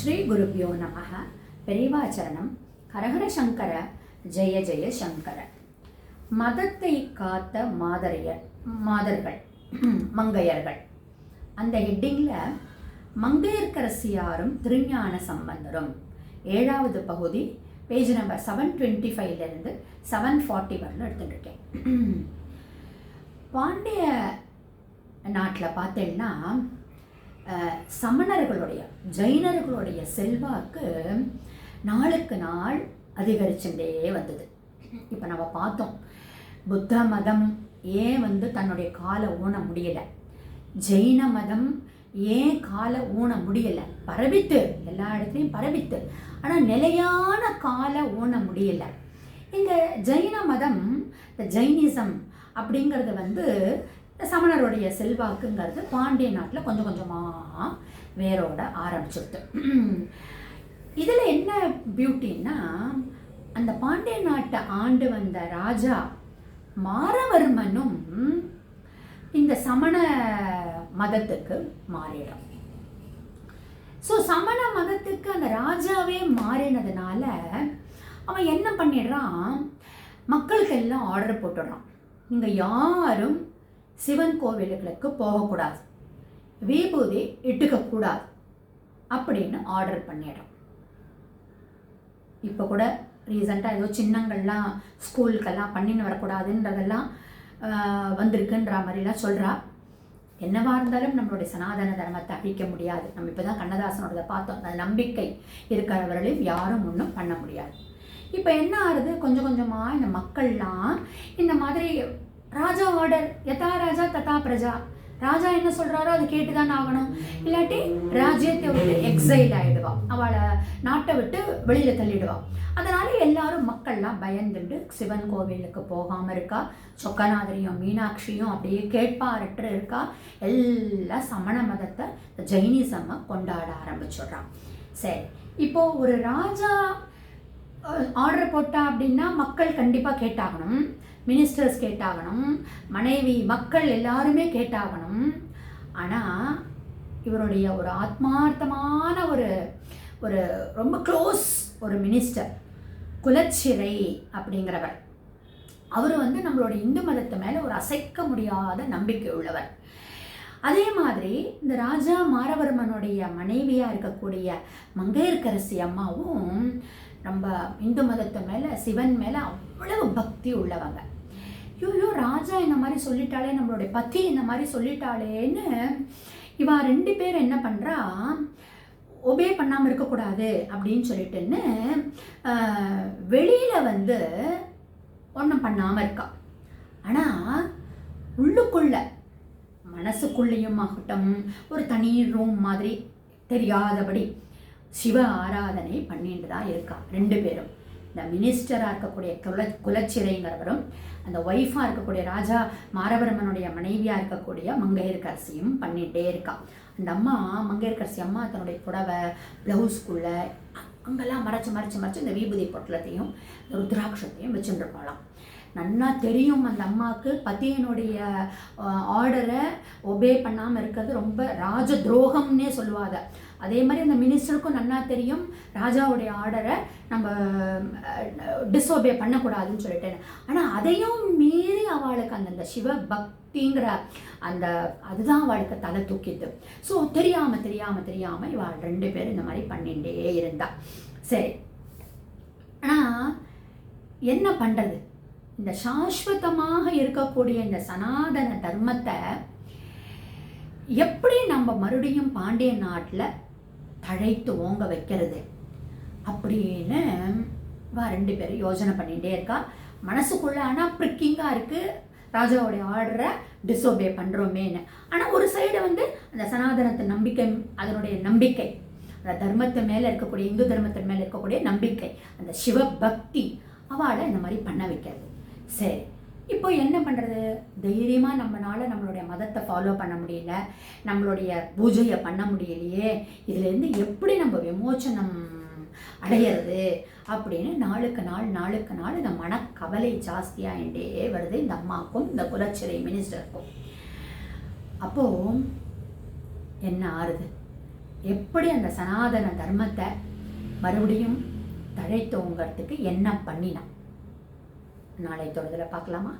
ஸ்ரீ குருப்பியோ நமக பெரிவாச்சரணம் ஹரஹர சங்கர ஜெய ஜெய சங்கர. மதத்தை காத்த மாதரையர் மாதர்கள் மங்கையர்கள். அந்த ஹெட்டிங்கில் மங்கையர்கரசியாரும் திருஞான சம்பந்தரும். ஏழாவது பகுதி பேஜ் நம்பர் செவன் டுவெண்ட்டி ஃபைவ்லேருந்து செவன் ஃபார்ட்டி வரலும் எடுத்துகிட்டுருக்கேன் பாண்டிய நாட்டில் பார்த்தேன்னா சமணர்களுடைய ஜெயினர்களுடைய செல்வாக்கு நாளுக்கு நாள் அதிகரிச்சுட்டே வந்தது. இப்போ நம்ம பார்த்தோம் புத்த மதம் ஏன் வந்து தன்னுடைய காலை ஊன முடியலை? ஜெயின மதம் ஏன் காலை ஊன முடியலை? பரவித்து எல்லா இடத்துலையும் பரவித்து ஆனால் நிலையான காலை ஊன முடியலை. இந்த ஜெயின மதம் இந்த ஜெயினிசம் அப்படிங்கிறது வந்து சமணருடைய செல்வாக்குங்கிறது பாண்டிய நாட்டில் கொஞ்சம் கொஞ்சமாக வேரோட ஆரம்பிச்சிருது இதில் என்ன பியூட்டின்னா அந்த பாண்டிய நாட்டை ஆண்டு வந்த ராஜா மாரவர்மனும் இந்த சமண மதத்துக்கு மாறிடும் ஸோ சமண மதத்துக்கு அந்த ராஜாவே மாறினதுனால அவன் என்ன பண்ணிடுறான்? மக்களுக்கு எல்லாம் ஆர்டர் போட்டுடுறான். நீங்கள் யாரும் சிவன் கோவில்களுக்கு போகக்கூடாது. விபூதி இட்டுக்கக்கூடாது அப்படின்னு ஆர்டர் பண்ணிடுறோம் இப்போ கூட ரீசண்டாக ஏதோ சின்னங்கள்லாம் ஸ்கூலுக்கெல்லாம் பண்ணின்னு வரக்கூடாதுன்றதெல்லாம் வந்திருக்குன்ற மாதிரிலாம் சொல்கிறா என்னவா இருந்தாலும் நம்மளுடைய சனாதன தர்மத்தை அழிக்க முடியாது. நம்ம இப்போ தான் கண்ணதாசனோடதை பார்த்தோம். அந்த நம்பிக்கை இருக்கிறவர்களையும் யாரும் ஒன்றும் பண்ண முடியாது. இப்போ என்ன ஆகுது கொஞ்சம் கொஞ்சமாக இந்த மக்கள்லாம் இந்த மாதிரி ராஜா ஆர்டர் யதா ராஜா ததா பிரஜா. ராஜா என்ன சொல்கிறாரோ அது கேட்டு தான் ஆகணும். இல்லாட்டி ராஜ்யத்தை விட்டு எக்ஸைல் ஆகிடுவா அவளை நாட்டை விட்டு வெளியில் தள்ளிடுவா. அதனால் எல்லாரும் மக்கள்லாம் பயந்துட்டு சிவன் கோவிலுக்கு போகாமல் இருக்கா. சொக்கநாதரியும் மீனாட்சியும் அப்படியே கேட்பாரற்று இருக்கா. எல்லாம் சமண மதத்தை ஜெயினிசம்மை கொண்டாட ஆரம்பிச்சிடுறான் சரி இப்போது ஒரு ராஜா ஆர்டர் போட்டா அப்படின்னா மக்கள் கண்டிப்பாக கேட்டாகணும். மினிஸ்டர்ஸ் கேட்டாகணும். மனைவி மக்கள் எல்லாருமே கேட்டாகணும். ஆனால் இவருடைய ஒரு ஆத்மார்த்தமான ஒரு ஒரு ரொம்ப க்ளோஸ் ஒரு மினிஸ்டர் குலச்சிறை அப்படிங்கிறவர். அவர் வந்து நம்மளோட இந்து மதத்து மேலே ஒரு அசைக்க முடியாத நம்பிக்கை உள்ளவர். அதே மாதிரி இந்த ராஜா மாரவர்மனுடைய மனைவியாக இருக்கக்கூடிய மங்கையர்கரசி அம்மாவும் நம்ம இந்து மதத்து மேலே சிவன் மேலே அவ்வளவு பக்தி உள்ளவங்க. ஐயோ ராஜா இந்த மாதிரி சொல்லிட்டாலே நம்மளுடைய பத்தி இந்த மாதிரி சொல்லிட்டாளேன்னு இவா ரெண்டு பேர் என்ன பண்ணுறா ஒபே பண்ணாமல் இருக்கக்கூடாது அப்படின்னு சொல்லிட்டுன்னு வெளியில் வந்து ஒன்றும் பண்ணாமல் இருக்கா. ஆனால் உள்ளுக்குள்ள மனசுக்குள்ளேயும் ஆகட்டும் ஒரு தனி ரூம் மாதிரி தெரியாதபடி சிவ ஆராதனை பண்ணிட்டு தான் இருக்கா? ரெண்டு பேரும். இந்த மினிஸ்டராக இருக்கக்கூடிய குல குலச்சிறைங்கிறவரும் அந்த ஒய்ஃபாக இருக்கக்கூடிய ராஜா மாரவர்மனுடைய மனைவியாக இருக்கக்கூடிய மங்கையர்கரசியும் பண்ணிகிட்டே இருக்கா. அந்த அம்மா மங்கையர்கரசி அம்மா தன்னுடைய புடவை ப்ளவுஸ்குள்ளே அங்கெல்லாம் மறைச்சு மறைச்சு மறைச்சு இந்த விபூதி பொட்டலத்தையும் இந்த ருத்ராட்சத்தையும் போகலாம் நன்னா தெரியும் அந்த அம்மாவுக்கு. பத்தியனுடைய ஆர்டரை ஒபே பண்ணாமல் இருக்கிறது ரொம்ப ராஜ துரோகம்னே சொல்லுவாத அதே மாதிரி அந்த மினிஸ்டருக்கும் நன்னா தெரியும். ராஜாவுடைய ஆர்டரை நம்ம டிஸ்ஒபே பண்ணக்கூடாதுன்னு சொல்லிட்டேன் ஆனால் அதையும் மீறி அவளுக்கு அந்தந்த சிவ பக்திங்கிற அந்த அதுதான் அவளுக்கு தலை தூக்கிது ஸோ தெரியாமல் தெரியாமல் தெரியாமல் இவள் ரெண்டு பேரும் இந்த மாதிரி பண்ணிகிட்டே இருந்தா. சரி. ஆனால் என்ன பண்ணுறது இந்த சாஸ்வதமாக இருக்கக்கூடிய இந்த சனாதன தர்மத்தை எப்படி நம்ம மறுபடியும் பாண்டிய நாட்டில் தழைத்து ஓங்க வைக்கிறது அப்படின்னு வா ரெண்டு பேரும் யோசனை பண்ணிகிட்டே இருக்கா. மனசுக்குள்ள ஆனால் ப்ரிக்கிங்காக இருக்குது ராஜாவுடைய ஆர்டரை டிஸ்ஒபே பண்ணுறோமேன்னு ஆனால் ஒரு சைடு வந்து அந்த சனாதனத்து நம்பிக்கை அதனுடைய நம்பிக்கை. அந்த தர்மத்து மேலே இருக்கக்கூடிய இந்து தர்மத்தின் மேலே இருக்கக்கூடிய நம்பிக்கை. அந்த சிவ பக்தி அவளை இந்த மாதிரி பண்ண வைக்கிறது. சரி இப்போ என்ன பண்ணுறது தைரியமாக நம்மளால் நம்மளுடைய மதத்தை ஃபாலோ பண்ண முடியல நம்மளுடைய பூஜையை பண்ண முடியலையே இதுலேருந்து எப்படி நம்ம விமோச்சனம் அடையிறது அப்படின்னு நாளுக்கு நாள் நாளுக்கு நாள் இந்த மனக்கவலை ஜாஸ்தியாகிட்டே வருது இந்த அம்மாவுக்கும் இந்த குலச்சிறை மினிஸ்டருக்கும் அப்போது என்ன ஆறுது? எப்படி அந்த சனாதன தர்மத்தை மறுபடியும் தழைத்தோங்கிறதுக்கு என்ன பண்ணினான் நாளை தொடர்தில் பார்க்கலாமா